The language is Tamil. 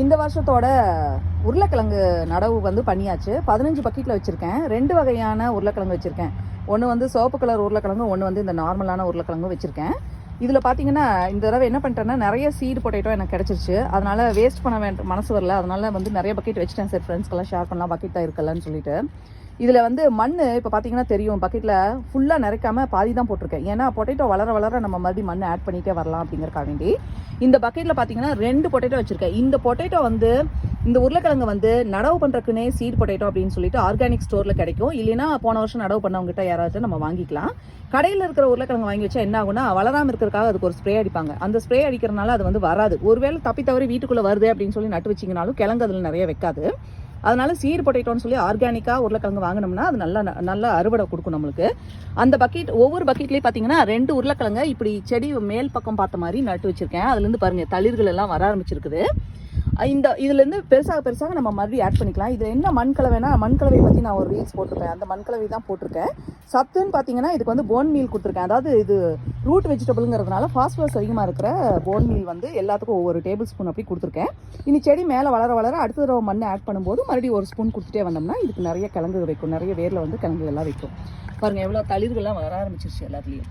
இந்த வருஷத்தோட உருளைக்கிழங்கு நடவு வந்து பண்ணியாச்சு. பதினஞ்சு பக்கெட்டில் வச்சுருக்கேன். ரெண்டு வகையான உருளைக்கிழங்கு வச்சுருக்கேன். ஒன்று வந்து சிவப்பு கலர் உருளைக்கிழங்கு ஒன்று வந்து இந்த நார்மலான உருளைக்கிழங்கும் வச்சுருக்கேன். இதில் பார்த்தீங்கன்னா இந்த தடவை என்ன பண்ணிட்டேன்னா நிறைய சீடு பொட்டேட்டோ எனக்கு கிடச்சிருச்சு. அதனால் வேஸ்ட் பண்ண வேண்ட மனசு வரல. அதனால் வந்து நிறைய பக்கெட் வச்சுட்டேன். சார் ஃப்ரெண்ட்ஸ்க்கெல்லாம் ஷேர் பண்ணலாம். பக்கெட் தான் இருக்கலன்னு சொல்லிட்டு. இதில் வந்து மண் இப்போ பார்த்தீங்கன்னா தெரியும். பக்கெட்டில் ஃபுல்லாக நிறைக்காமல் பாதி தான் போட்டிருக்கேன். ஏன்னா பொட்டேட்டோ வளர வளர நம்ம மறுபடியும் மண் ஆட் பண்ணிகிட்டே வரலாம் அப்படிங்கறக்காக வேண்டி. இந்த பக்கெட்டில் பார்த்தீங்கன்னா ரெண்டு பொட்டேட்டோ வச்சுருக்கேன். இந்த பொட்டேட்டோ வந்து இந்த உருளைக்கிழங்கு வந்து நடவு பண்ணுறக்குனே சீட் பொட்டேட்டோ அப்படின்னு சொல்லிட்டு ஆர்கானிக் ஸ்டோரில் கிடைக்கும். இல்லைன்னா போன வருஷம் நடவு பண்ணவங்ககிட்ட யாராவது நம்ம வாங்கிக்கலாம். கடையில் இருக்கிற உருளைக்கிழங்கு வாங்கி வச்சா என்ன ஆகும்னா வளராமல் இருக்கிறதுக்காக அதுக்கு ஒரு ஸ்ப்ரே அடிப்பாங்க. அந்த ஸ்ப்ரே அடிக்கிறனால அது வந்து வராது. ஒருவேளை தப்பி தவறி வீட்டுக்குள்ளே வருது அப்படின்னு சொல்லி நட்டு வச்சிங்கனாலும் கிழங்கு அதில் நிறைய வைக்காது. அதனால சீர் பொட்டேட்டோன்னு சொல்லி ஆர்கானிக்காக உருளைக்கிழங்கு வாங்கினோம்னா அது நல்லா நல்ல அறுவடை கொடுக்கும் நம்மளுக்கு. அந்த பக்கெட் ஒவ்வொரு பக்கெட்லேயும் பார்த்தீங்கன்னா ரெண்டு உருளைக்கிழங்க இப்படி செடி மேல் பக்கம் பார்த்த மாதிரி நட்டு வச்சுருக்கேன். அதுலேருந்து பாருங்கள் தளிர்கள் எல்லாம் வர ஆரம்பிச்சிருக்குது. இந்த இதுலேருந்து பெருசாக பெருசாக நம்ம மறுபடியும் ஆட் பண்ணிக்கலாம். இது என்ன மண்கலவைனா மண்கலவை பற்றி நான் ஒரு ரீல்ஸ் போட்டிருப்பேன். அந்த மண்கலவை தான் போட்டிருக்கேன். சத்துன்னு பார்த்தீங்கன்னா இதுக்கு வந்து போன் மீல் கொடுத்துருக்கேன். அதாவது இது ரூட் வெஜிடபிள்ங்கிறதுனால ஃபாஸ்பரஸ் அதிகமாக இருக்கிற போன் மீல் வந்து எல்லாத்துக்கும் ஒவ்வொரு டேபிள் ஸ்பூன் அப்படி கொடுத்துருக்கேன். இனி செடி மேலே வளர வளர அடுத்த தடவை மண் ஆட் பண்ணும்போது மறுபடியும் ஒரு ஸ்பூன் கொடுத்துட்டே வந்தோம்னா இதுக்கு நிறைய கிழங்கு வைக்கும். நிறைய வேரில் வந்து கிழங்குகள்லாம் வைக்கும். பாருங்கள் எவ்வளோ தளிர்கள்லாம் வர ஆரம்பிச்சிருச்சு எல்லாத்துலேயும்.